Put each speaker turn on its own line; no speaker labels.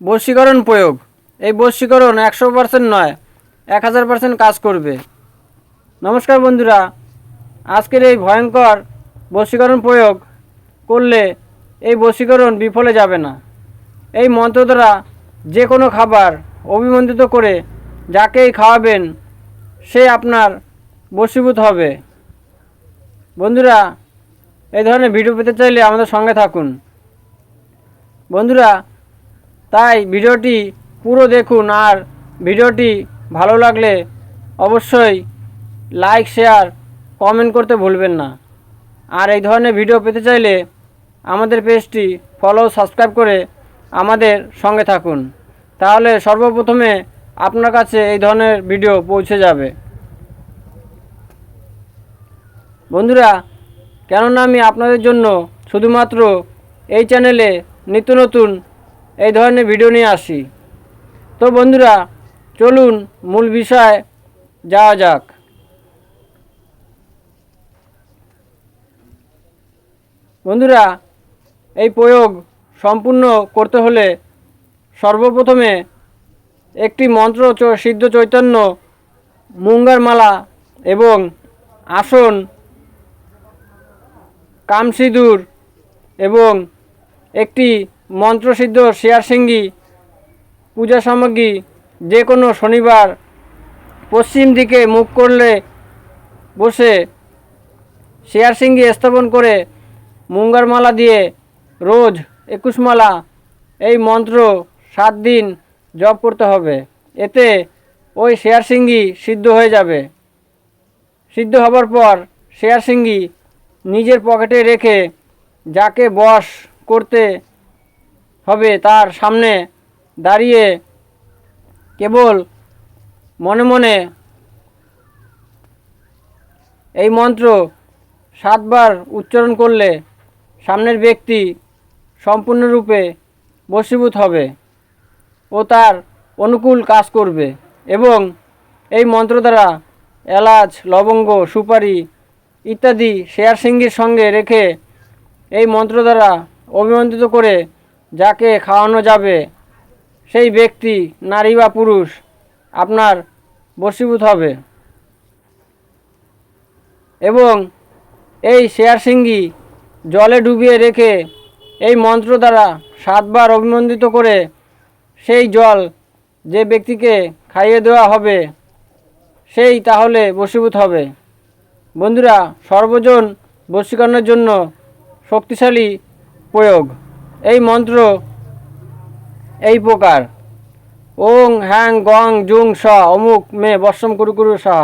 বশীকরণ প্রয়োগ। এই বশীকরণ একশো পার্সেন্ট নয়, এক হাজার পার্সেন্ট কাজ করবে। নমস্কার বন্ধুরা, আজকের এই ভয়ঙ্কর বশীকরণ প্রয়োগ করলে এই বশীকরণ বিফলে যাবে না। এই মন্ত্র দ্বারা যে কোনো খাবার অভিমন্ত্রিত করে যাকেই খাওয়াবেন, সে আপনার বশীভূত হবে। বন্ধুরা, এই ধরনের ভিডিও পেতে চাইলে আমাদের সঙ্গে থাকুন। বন্ধুরা তাই ভিডিওটি পুরো দেখুন আর ভিডিওটি ভালো লাগলে অবশ্যই লাইক শেয়ার কমেন্ট করতে ভুলবেন না। আর এই ধরনের ভিডিও পেতে চাইলে আমাদের পেজটি ফলো সাবস্ক্রাইব করে আমাদের সঙ্গে থাকুন। তাহলে সর্বপ্রথমে আপনার কাছে এই ধরনের ভিডিও পৌঁছে যাবে। বন্ধুরা, কেননা আমি আপনাদের জন্য শুধুমাত্র এই চ্যানেলে নিত্য নতুন এই ধরনের ভিডিও নিয়ে আসি। তো বন্ধুরা, চলুন মূল বিষয় যাওয়া যাক। বন্ধুরা, এই প্রয়োগ সম্পূর্ণ করতে হলে সর্বপ্রথমে একটি মন্ত্র সিদ্ধ চৈতন্য, মুঙ্গার মালা এবং আসন, কামসিঁদুর এবং একটি মন্ত্রসিদ্ধ, শেয়ার সিঙ্গি, পূজা সামগ্রী, যে কোনো শনিবার পশ্চিম দিকে মুখ করলে বসে শেয়ার সিঙ্গি স্থাপন করে মুঙ্গার মালা দিয়ে রোজ একুশ মালা এই মন্ত্র সাত দিন জপ করতে হবে। এতে ওই শেয়ার সিঙ্গি সিদ্ধ হয়ে যাবে। সিদ্ধ হবার পর শেয়ার সিঙ্গি নিজের পকেটে রেখে যাকে বশ করতে হবে তার সামনে দাঁড়িয়ে কেবল মনে মনে এই মন্ত্র সাতবার উচ্চারণ করলে সামনের ব্যক্তি সম্পূর্ণরূপে বশীভূত হবে ও তার অনুকূল কাজ করবে এবং এই মন্ত্র দ্বারা এলাচ, লবঙ্গ, সুপারি ইত্যাদি শেয়ার সিঙ্গির সঙ্গে রেখে এই মন্ত্র দ্বারা অভিমন্ত্রিত করে যাকে খাওয়ানো যাবে, সেই ব্যক্তি নারী বা পুরুষ আপনার বশীভূত হবে। এবং এই শেয়ার সিঙ্গি জলে ডুবিয়ে রেখে এই মন্ত্র দ্বারা সাতবার অভিমন্ত্রিত করে সেই জল যে ব্যক্তিকে খাইয়ে দেওয়া হবে, সেই তাহলে বশীভূত হবে। বন্ধুরা, সর্বজন বশীকরণের জন্য শক্তিশালী প্রয়োগ। এই মন্ত্র, এই প্রকার। ওং, হ্যাং, গং, জুং, স, অমুক মে বর্ষম কুরুকুরু কুরু সহ